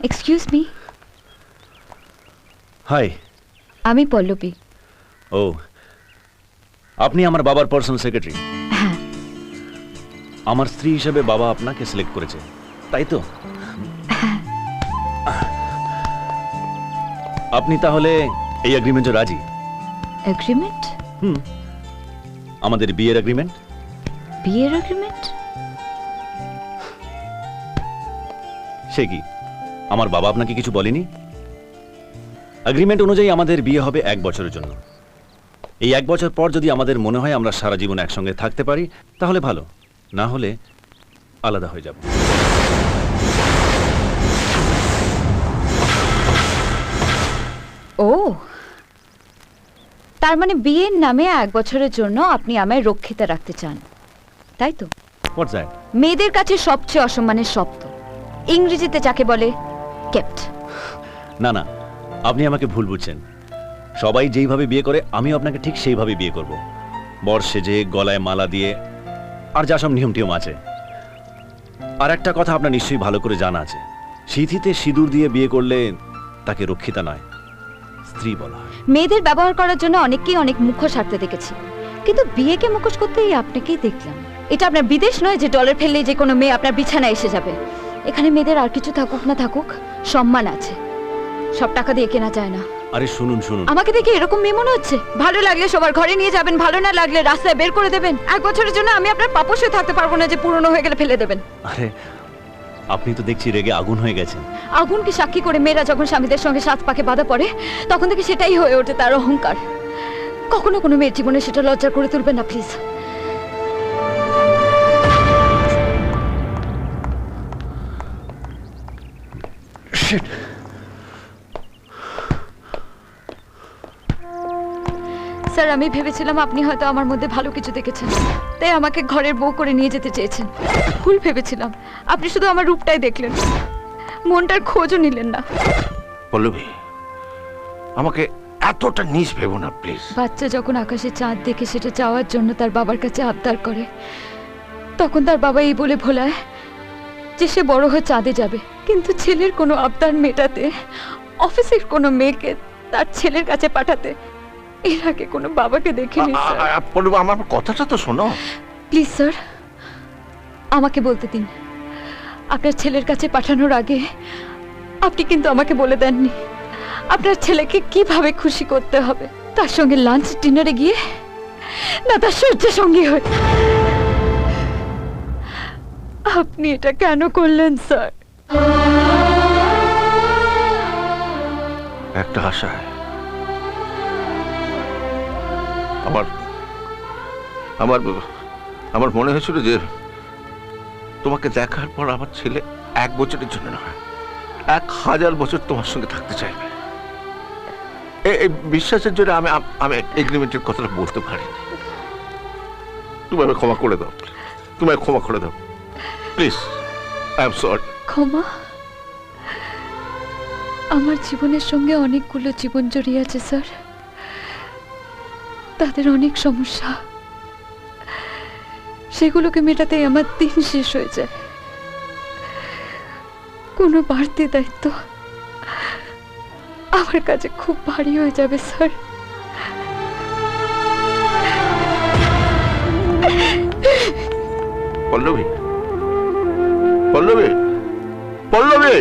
Excuse me hi আমি পল্লবী। ও আপনি আমার বাবার পার্সোনাল সেক্রেটারি হ্যাঁ। আমার স্ত্রী হিসেবে বাবা আপনাকে সিলেক্ট করেছে তাই তো? আপনি তাহলে এই এগ্রিমেন্টে রাজি? এগ্রিমেন্ট হুম। আমাদের বিয়ের এগ্রিমেন্ট বিয়ের এগ্রিমেন্ট সে কি? আমার বাবা আপনাকে কিছু বলেনি? এগ্রিমেন্ট অনুযায়ী আমাদের বিয়ে হবে এক বছরের জন্য। এই এক বছর পর যদি আমাদের মনে হয় আমরা সারা জীবন একসঙ্গে থাকতে পারি তাহলে ভালো। না হলে আলাদা হয়ে যাব। ও তার মানে বিয়ের নামে এক বছরের জন্য আপনি আমায় রক্ষিতা রাখতে চান তাই তো? মেয়েদের কাছে সবচেয়ে অসম্মানের শব্দ। ইংরেজিতে যাকে বলে কেপ্ট না না আপনি আমাকে ভুল বুঝছেন। সবাই যেইভাবে বিয়ে করে আমিও আপনাকে ঠিক সেইভাবে বিয়ে করব। বর সেজে গলায় মালা দিয়ে আর যা সব নিয়ম টিয়ম আছে আর একটা কথা আপনার নিশ্চয়ই ভালো করে জানা আছে। সিঁথিতে সিঁদুর দিয়ে বিয়ে করলে তাকে রক্ষিতা নয় স্ত্রী বলা মেয়েদের ব্যবহার করার জন্য অনেককেই অনেক মুখোশ হাঁটতে দেখেছি। কিন্তু বিয়েকে মুখোশ করতেই আপনাকেই দেখলাম। এটা আপনার বিদেশ নয় যে ডলার ফেললেই যে কোনো মেয়ে আপনার বিছানায় এসে যাবে। এখানে মেয়েদের আর কিছু থাকুক না থাকুক সম্মান আছে। সব টাকা দিয়ে কেনা যায় না। আরে শুনুন শুনুন। আমাকে দেখে এরকম মেয়ে মনে হচ্ছে? ভালো লাগলে সবার ঘরে নিয়ে যাবেন ভালো না লাগলে রাস্তায় বের করে দেবেন। এক বছরের জন্য আমি আপনার হয়ে থাকতে পারব না যে পুরনো হয়ে গেলে ফেলে দেবেন। আরে আপনি তো দেখছি রেগে আগুন হয়ে গেছেন। আগুনকে সাক্ষী করে মেয়েরা যখন স্বামীদের সঙ্গে সাত পাকে বাধা পড়ে তখন থেকে সেটাই হয়ে ওঠে তার অহংকার। কখনো কোনো মেয়ের জীবনে সেটা লজ্জা করে তুলবেন না প্লিজ স্যার আমি ভেবেছিলাম আপনি হয়তো আমার মধ্যে ভালো কিছু দেখেছেন। তাই আমাকে ঘরের বউ করে নিয়ে যেতে চেয়েছেন। ভুল ভেবেছিলাম। আপনি শুধু আমার রূপটাই দেখলেন। মনটার খোঁজও নিলেন না। পল্লবী আমাকে এতটা নিচ ভেবো না প্লিজ। বাচ্চা যখন আকাশে চাঁদ দেখে সেটা চাওয়ার জন্য তার বাবার কাছে আবদার করে তখন তার বাবা এই বলে ভোলায় যে সে বড় হয়ে চাঁদে যাবে। কিন্তু ছেলের কোনো আবদার মেটাতে অফিসের কোনো মেয়েকে তার ছেলের কাছে পাঠাতে এর আগে কোনো বাবাকে দেখিনি পল্লবী আমার কথাটা তো শোনো। প্লিজ স্যার আমাকে বলতে দিন। আপনার ছেলের কাছে পাঠানোর আগে আপনি কিন্তু আমাকে বলে দেননি। আপনার ছেলেকে কীভাবে খুশি করতে হবে? তার সঙ্গে লাঞ্চ ডিনারে গিয়ে না তার সূর্য সঙ্গী হয়ে আপনি এটা কেন করলেন, স্যার? একটা আশায় আমার আমার আমার মনে হয়েছিল যে তোমাকে দেখার পর আমার ছেলে এক বছরের জন্য নয়, এক হাজার বছর তোমার সঙ্গে থাকতে চাইবে। এই বিশ্বাসের জন্য আমি আমি এগ্রিমেন্টের কথাটা বলতে পারিনি। তুমি আমায় ক্ষমা করে দাও, তুমি ক্ষমা করে দাও। Please I am sorry. ক্ষমা। আমার জীবনের সঙ্গে অনেকগুলো জীবন জড়িয়ে আছে স্যার। তাদের অনেক সমস্যা। সেগুলোকে মেটাতেই আমার দিন শেষ হয়ে যায়। কোনো বাড়তি দায়িত্ব আমার কাছে খুব ভারী হয়ে যাবে স্যার। পল্লবী পল্লবী পল্লবী